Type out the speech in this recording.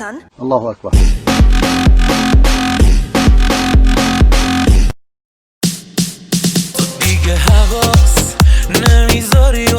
insan Allahu Ekber. نمیذاری